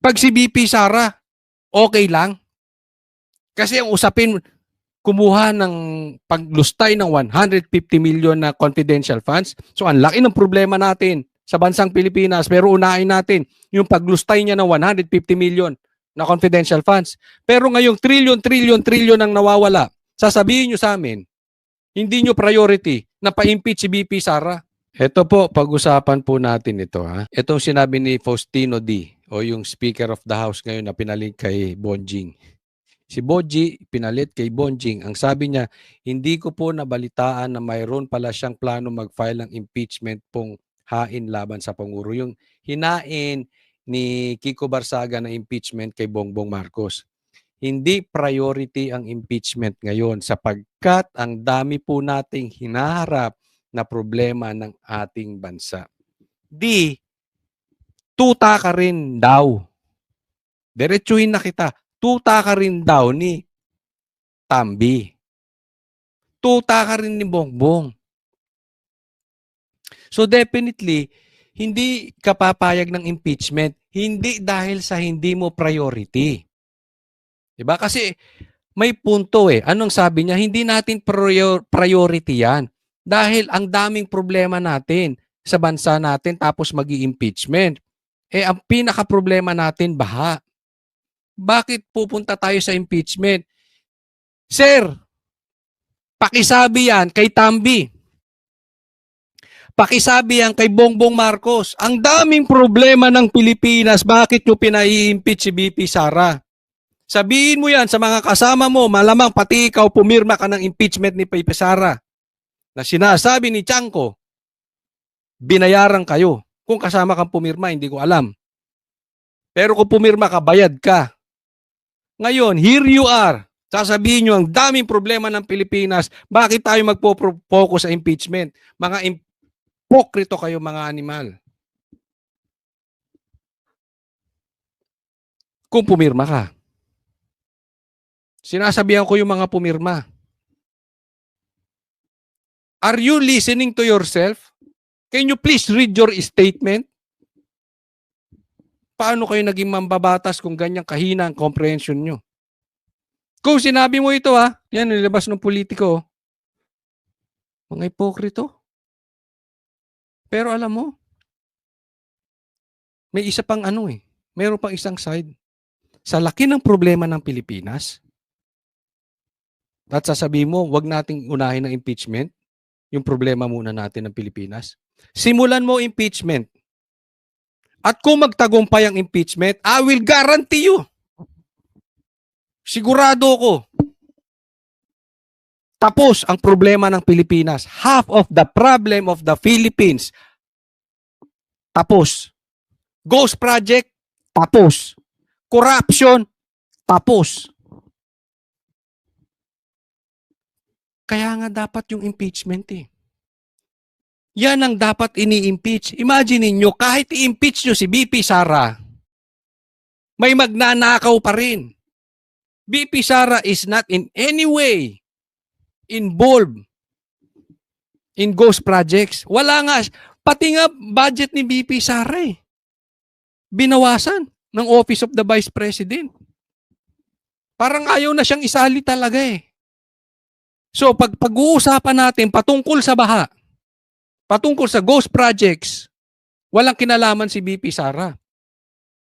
Pag si BP Sara, okay lang. Kasi ang usapin, kumuha ng paglustay ng 150 million na confidential funds. So ang laki ng problema natin sa bansang Pilipinas. Pero unahin natin yung paglustay niya ng 150 million na confidential funds. Pero ngayong trillion, trillion, trillion ang nawawala. Sasabihin nyo sa amin, hindi nyo priority na pa-impeach si BP Sara. Ito po, pag-usapan po natin ito. Ha? Itong sinabi ni Faustino D. o yung Speaker of the House ngayon na pinalit kay Bonjing. Si Boji pinalit kay Bonjing. Ang sabi niya, hindi ko po nabalitaan na mayroon pala siyang plano mag-file ng impeachment pong hain laban sa Pangulo. Yung hinain ni Kiko Barsaga na impeachment kay Bongbong Marcos. Hindi priority ang impeachment ngayon sapagkat ang dami po nating hinaharap na problema ng ating bansa. Di, tuta ka rin daw. Diretsuhin na kita. Tuta ka rin daw ni Tambi. Tuta ka rin ni Bongbong. So definitely, hindi ka papayag ng impeachment. Hindi dahil sa hindi mo priority. Diba? Kasi may punto eh. Anong sabi niya? Hindi natin prior- priority yan. Dahil ang daming problema natin sa bansa natin tapos mag impeachment Eh ang pinaka-problema natin, baha. Bakit pupunta tayo sa impeachment? Sir, pakisabi yan kay Tambi. Pakisabi yan kay Bongbong Marcos. Ang daming problema ng Pilipinas, bakit nyo pinai-impeach si BP Sara? Sabihin mo yan sa mga kasama mo, malamang pati ikaw pumirma ka ng impeachment ni BP Sara. Na sinasabi ni Chanko, binayaran kayo. Kung kasama kang pumirma, hindi ko alam. Pero kung pumirma ka, bayad ka. Ngayon, here you are. Sasabihin nyo, ang daming problema ng Pilipinas. Bakit tayo magpo-focus sa impeachment? Mga Pokrito kayo mga animal. Kung pumirma ka. Sinasabihan ko yung mga pumirma. Are you listening to yourself? Can you please read your statement? Paano kayo naging mambabatas kung ganyang kahina ang comprehension nyo? Kung sinabi mo ito ha, yan nilabas ng politiko. Mga ipokrito. Pero alam mo, may isa pang ano eh. Meron pang isang side. Sa laki ng problema ng Pilipinas, at sasabihin mo, wag nating unahin ng impeachment, yung problema muna natin ng Pilipinas. Simulan mo impeachment. At kung magtagumpay ang impeachment, I will guarantee you. Sigurado ko. Tapos ang problema ng Pilipinas. Half of the problem of the Philippines. Tapos. Ghost project. Tapos. Corruption. Tapos. Kaya nga dapat yung impeachment eh. Yan ang dapat ini-impeach. Imagine niyo kahit i-impeach nyo si BP Sara, may magnanakaw pa rin. BP Sara is not in any way involved in ghost projects. Wala nga. Pati nga budget ni BP Sara eh. Binawasan ng Office of the Vice President. Parang ayaw na siyang isali talaga eh. So pag pag-uusapan natin patungkol sa baha, patungkol sa ghost projects, walang kinalaman si BP Sara.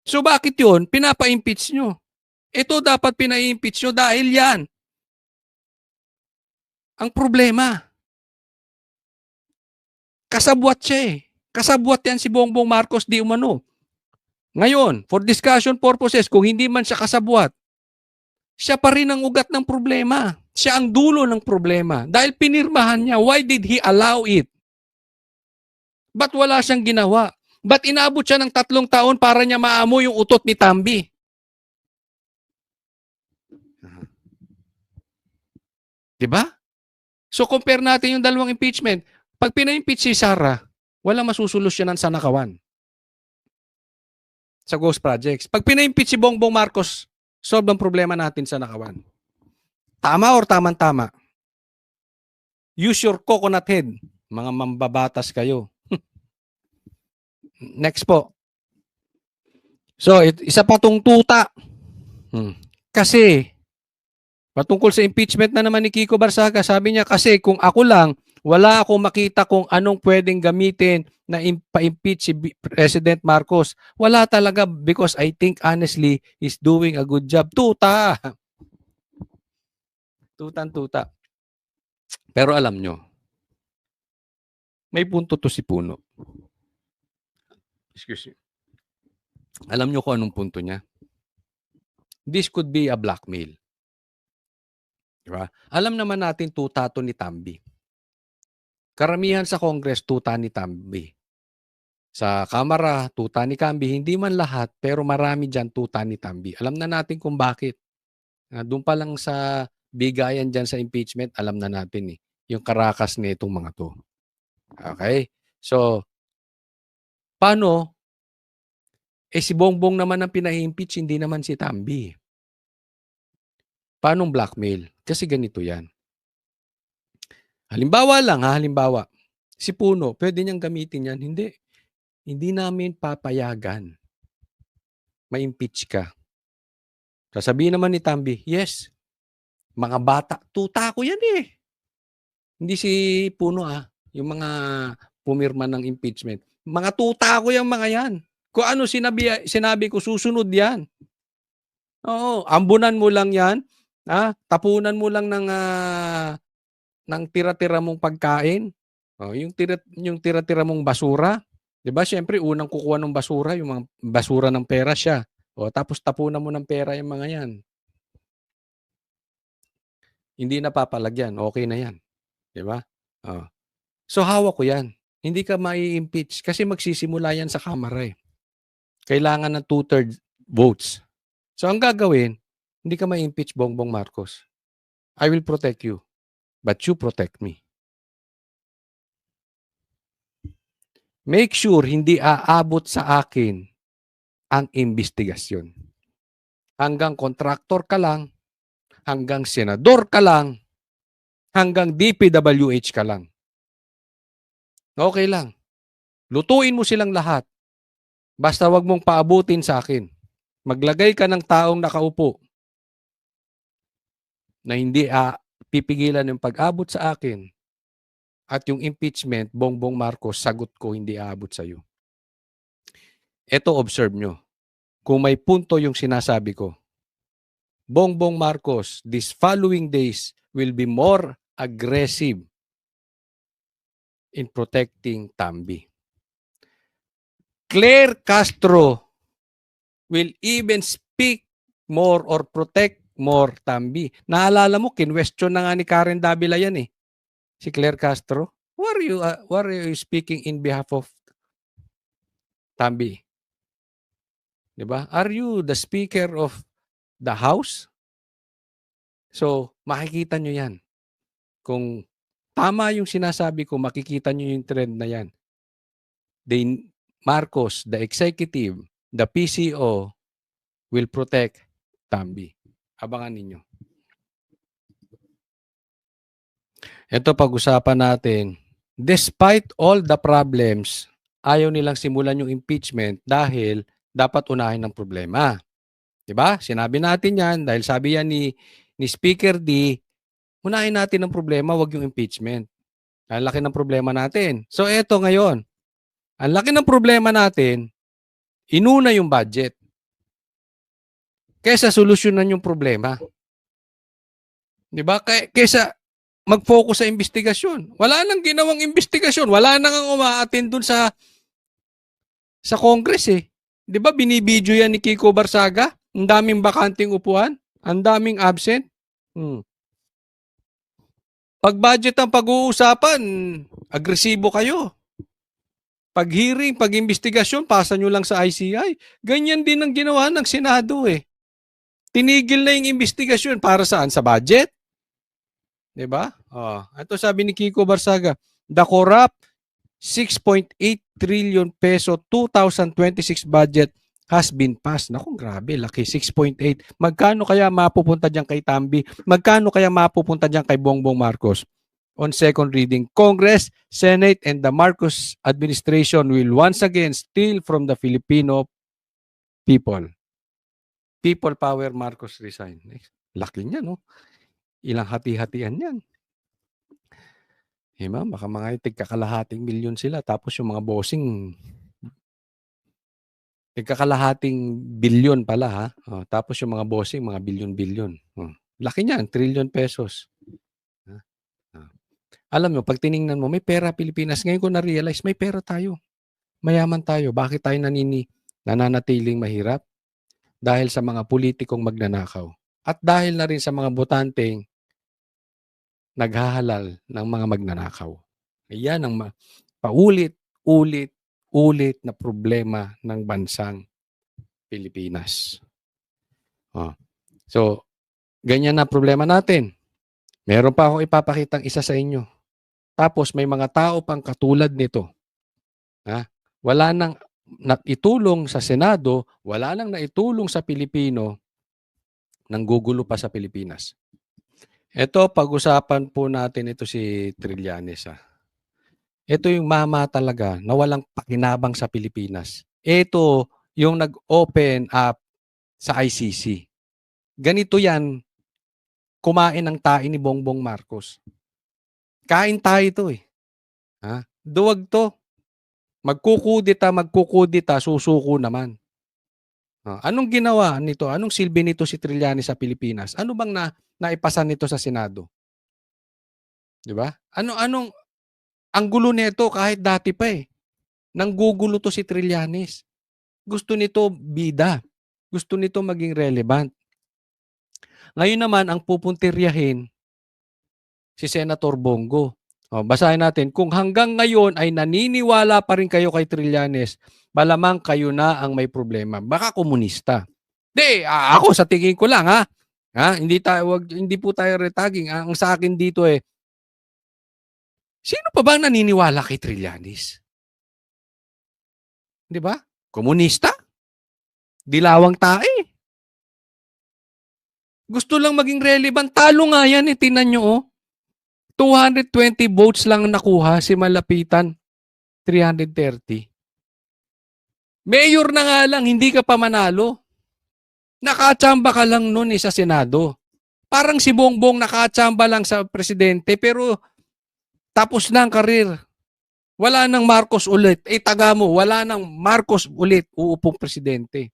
So bakit yun? Pinapa-impeach nyo. Ito dapat pina-impeach nyo dahil yan. Ang problema, kasabwat siya eh. Kasabwat yan si Bongbong Marcos di umano. Ngayon, for discussion purposes, kung hindi man siya kasabwat, siya pa rin ang ugat ng problema. Siya ang dulo ng problema. Dahil pinirmahan niya, why did he allow it? Ba't wala siyang ginawa? Ba't inabot siya ng tatlong taon para niya maamoy yung utot ni Tambi? Diba? So compare natin yung dalawang impeachment. Pag pina-impeach si Sara, wala masusolusyonan sa nakawan. Sa ghost projects. Pag pina-impeach si Bongbong Marcos, solve ang problema natin sa nakawan. Tama or tamang-tama? Use your coconut head. Mga mambabatas kayo. Next po. So, isa pa tong tuta. Hmm. Kasi, patungkol sa impeachment na naman ni Kiko Barsaga, sabi niya kasi kung ako lang, wala akong makita kung anong pwedeng gamitin na im- pa-impeach si President Marcos. Wala talaga because I think honestly, he's doing a good job. Tuta! Tutan tuta. Pero alam nyo, may punto to si Puno. Excuse me. Alam nyo kung anong punto niya? This could be a blackmail. Diba? Alam naman natin tuta to ni Tambi. Karamihan sa Congress, tuta ni Tambi. Sa Kamara, tuta ni Tambi. Hindi man lahat, pero marami dyan tuta ni Tambi. Alam na natin kung bakit. Ah, Doon pa lang sa bigayan dyan sa impeachment, alam na natin eh. Yung karakas na itong mga to. Okay? So, paano? Eh si Bongbong naman ang pina-impeach, hindi naman si Tambi. Paanong blackmail? Kasi ganito yan. Halimbawa lang ha, halimbawa. Si Puno, pwede niyang gamitin yan. Hindi. Hindi namin papayagan. Ma-impeach ka. Sasabihin naman ni Tambi, yes, mga bata, tuta ko yan eh. Hindi si Puno ah, yung mga pumirma ng impeachment. Mga tuta ko yung mga yan. Kung ano sinabi, sinabi ko, susunod yan. Oo, ambunan mo lang yan. Ha? Tapunan mo lang ng ah, ng tira-tira mong pagkain. Oh, yung tira yung tira-tira mong basura. 'Di ba? Syempre unang kukuha ng basura yung mga basura ng pera siya. O tapos tapunan mo ng pera yung mga 'yan. Hindi na papalagyan, okay na 'yan. 'Di ba? Oh. So hawak ko 'yan. Hindi ka mai-impeach kasi magsisimula 'yan sa Kamara eh. Kailangan ng two-thirds votes. So ang gagawin, hindi ka ma-impeach Bongbong Marcos. I will protect you, but you protect me. Make sure hindi aabot sa akin ang investigasyon. Hanggang kontraktor ka lang, hanggang senador ka lang, hanggang DPWH ka lang. Okay lang. Lutuin mo silang lahat. Basta wag mong paabutin sa akin. Maglagay ka ng taong nakaupo na hindi ah, pipigilan yung pag-abot sa akin at yung impeachment, Bongbong Marcos, sagot ko hindi aabot sa iyo. Ito observe nyo. Kung may punto yung sinasabi ko, Bongbong Marcos, these following days will be more aggressive in protecting Tambi. Claire Castro will even speak more or protect more Tambi. Naalala mo, kinwestiyon na nga ni Karen Davila yan eh. Si Claire Castro. Who are you, uh, who are you speaking in behalf of Tambi? 'Di ba? Are you the speaker of the house? So, makikita nyo yan. Kung tama yung sinasabi ko, makikita nyo yung trend na yan. They, Marcos, the executive, the PCO, will protect Tambi. Abangan ninyo. Ito pag-usapan natin. Despite all the problems, ayaw nilang simulan yung impeachment dahil dapat unahin ng problema. 'Di ba? Sinabi natin 'yan dahil sabi yan ni ni Speaker D, unahin natin ang problema, wag yung impeachment. Ang laki ng problema natin. So eto ngayon. Ang laki ng problema natin, inuna yung budget. Kesa solusyonan yung problema. 'Di ba? Kesa mag-focus sa investigasyon. Wala nang ginawang investigasyon. Wala nang ang umaatin dun sa sa Congress eh. 'Di ba binibidyo yan ni Kiko Barsaga? Ang daming bakanting upuan, ang daming absent. Hmm. Pag budget ang pag-uusapan, agresibo kayo. Pag hearing, pag investigasyon, pasa nyo lang sa ICI. Ganyan din ang ginawa ng Senado eh. Tinigil na yung investigasyon para saan? Sa budget? 'Di ba? Oh, ito sabi ni Kiko Barsaga, the corrupt 6.8 trillion peso 2026 budget has been passed. Naku, grabe, laki 6.8. Magkano kaya mapupunta diyan kay Tambi? Magkano kaya mapupunta diyan kay Bongbong Marcos? On second reading, Congress, Senate, and the Marcos administration will once again steal from the Filipino people. People power Marcos resign. Eh, Laki niya, no? Ilang hati-hatian yan. Ma'am, baka mga tigkakalahating milyon sila. Tapos yung mga bossing, tigkakalahating bilyon pala, ha? Oh, tapos yung mga bossing, mga bilyon-bilyon. Oh. Laki niyan, trillion pesos. Ha? Ah. Alam mo, pag tiningnan mo, may pera Pilipinas. Ngayon ko na-realize, may pera tayo. Mayaman tayo. Bakit tayo nanini, nananatiling mahirap? Dahil sa mga politikong magnanakaw. At dahil na rin sa mga botanteng naghahalal ng mga magnanakaw. Yan ang ma- paulit, ulit, ulit na problema ng bansang Pilipinas. Oh. So, ganyan na problema natin. Meron pa akong ipapakitang isa sa inyo. Tapos may mga tao pang katulad nito. Ha? Wala nang naitulong sa Senado, wala nang naitulong sa Pilipino, nang gugulo pa sa Pilipinas. Ito, pag-usapan po natin ito si Trillanes. Ha. Ito yung mama talaga na walang pakinabang sa Pilipinas. Ito yung nag-open up sa ICC. Ganito yan, kumain ng tain ni Bongbong Marcos. Kain tayo ito eh. Ha? Duwag to. Magkukudita, magkukudita, susuko naman. Ah, anong ginawa nito? Anong silbi nito si Trillanes sa Pilipinas? Ano bang na naipasa nito sa Senado? 'Di ba? Ano anong ang gulo nito kahit dati pa eh. Nanggugulo to si Trillanes. Gusto nito bida. Gusto nito maging relevant. Ngayon naman ang pupuntiryahin si Senator Bongo. O, basahin natin. Kung hanggang ngayon ay naniniwala pa rin kayo kay Trillanes, malamang kayo na ang may problema. Baka komunista. Di, ako sa tingin ko lang ha. Ha, hindi tayo wag, hindi po tayo retaging. Ang sa akin dito eh Sino pa ba ang naniniwala kay Trillanes? 'Di ba? Komunista? Dilawang tae. Gusto lang maging relevant. Talo nga yan eh. Tinan nyo oh. 220 votes lang nakuha si Malapitan. 330. Mayor na nga lang, hindi ka pa manalo. Nakachamba ka lang noon eh sa Senado. Parang si Bongbong nakachamba lang sa presidente pero tapos na ang karir. Wala nang Marcos ulit. Eh taga mo, wala nang Marcos ulit uupong presidente.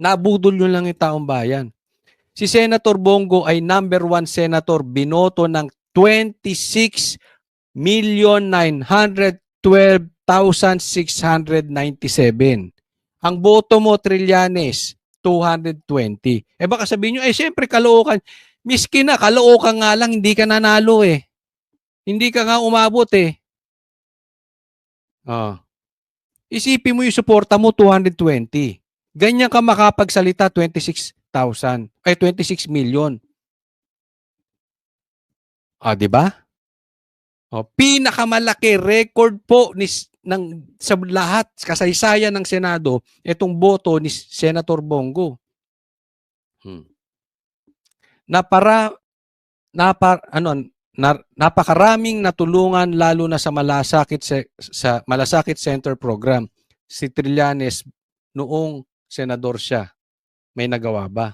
Nabudol yun lang yung taong bayan. Si Senator Bongo ay number one senator binoto ng 26,912,697. Ang boto mo, Trillanes, 220. Eh baka sabihin nyo, eh siyempre kalookan. Miski na, kalookan nga lang, hindi ka nanalo eh. Hindi ka nga umabot eh. Oh. Isipin mo yung suporta mo, 220. Ganyan ka makapagsalita, 26,000. Ay, 26 million. Ah, di ba? Oh, pinakamalaki record po ni ng sa lahat kasaysayan ng Senado itong boto ni Senator Bongo. Hmm. Na para na par, ano na, napakaraming natulungan lalo na sa malasakit sa, sa malasakit center program si Trillanes noong senador siya. May nagawa ba?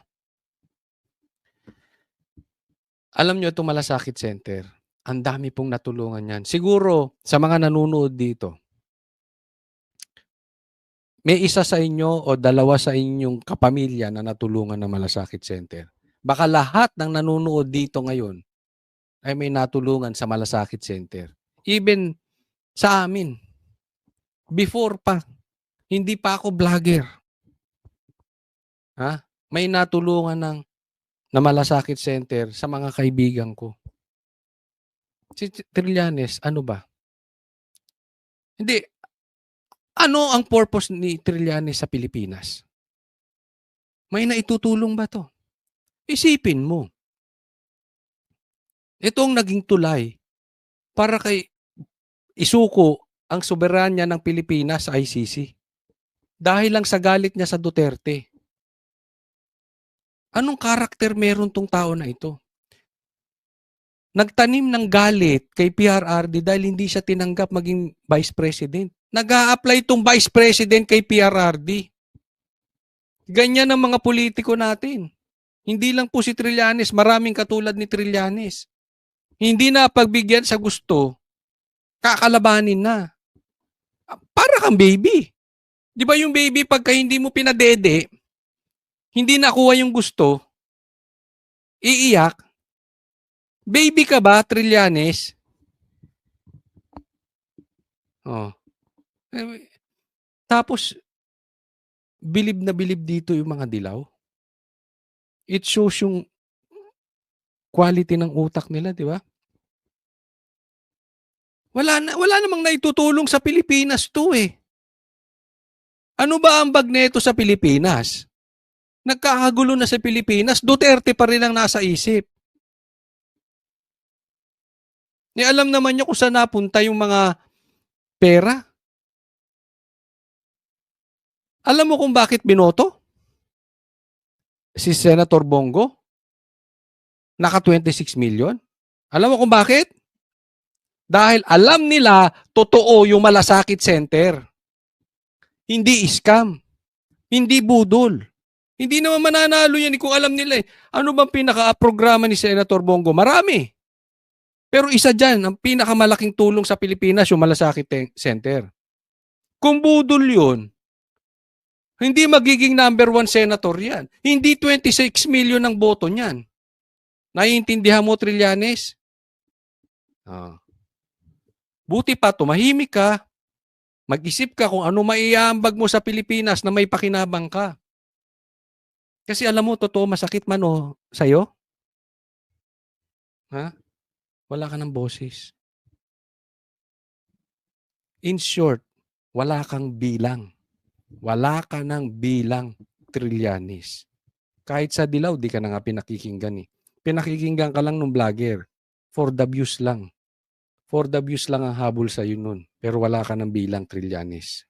Alam nyo itong malasakit center, ang dami pong natulungan yan. Siguro sa mga nanonood dito, may isa sa inyo o dalawa sa inyong kapamilya na natulungan ng malasakit center. Baka lahat ng nanonood dito ngayon ay may natulungan sa malasakit center. Even sa amin, before pa, hindi pa ako vlogger. Ha? May natulungan ng na malasakit center sa mga kaibigan ko. Si Trillanes, ano ba? Hindi. Ano ang purpose ni Trillanes sa Pilipinas? May naitutulong ba to? Isipin mo. Ito ang naging tulay para kay isuko ang soberanya ng Pilipinas sa ICC. Dahil lang sa galit niya sa Duterte. Anong karakter meron tong tao na ito? Nagtanim ng galit kay PRRD dahil hindi siya tinanggap maging vice president. nag apply tong vice president kay PRRD. Ganyan ang mga politiko natin. Hindi lang po si Trillanes, maraming katulad ni Trillanes. Hindi na pagbigyan sa gusto, kakalabanin na. Para kang baby. Di ba yung baby pagka hindi mo pinadede, hindi nakuha yung gusto, iiyak, baby ka ba, Trillanes? Oh. Tapos, bilib na bilib dito yung mga dilaw. It shows yung quality ng utak nila, di ba? Wala, na, wala namang naitutulong sa Pilipinas to eh. Ano ba ang bag nito sa Pilipinas? Nagkakagulo na sa Pilipinas, Duterte pa rin ang nasa isip. Ni alam naman niya kung saan napunta yung mga pera. Alam mo kung bakit binoto? Si Senator Bongo? Naka 26 million? Alam mo kung bakit? Dahil alam nila totoo yung malasakit center. Hindi scam. Hindi budol. Hindi naman mananalo yan eh kung alam nila eh. Ano bang pinaka-programa ni Senator Bongo? Marami. Pero isa dyan, ang pinakamalaking tulong sa Pilipinas, yung malasakit te- center. Kung budol yun, hindi magiging number one senator yan. Hindi 26 million ang boto niyan. Naiintindihan mo, Trillanes? Ah. Buti pa, tumahimik ka. Mag-isip ka kung ano maiambag mo sa Pilipinas na may pakinabang ka. Kasi alam mo, totoo, masakit man o sa'yo. Ha? Wala ka ng boses. In short, wala kang bilang. Wala ka ng bilang Trillanes. Kahit sa dilaw, di ka na nga pinakikinggan eh. Pinakikinggan ka lang ng vlogger. For the views lang. For the views lang ang habol sa'yo nun. Pero wala ka ng bilang Trillanes.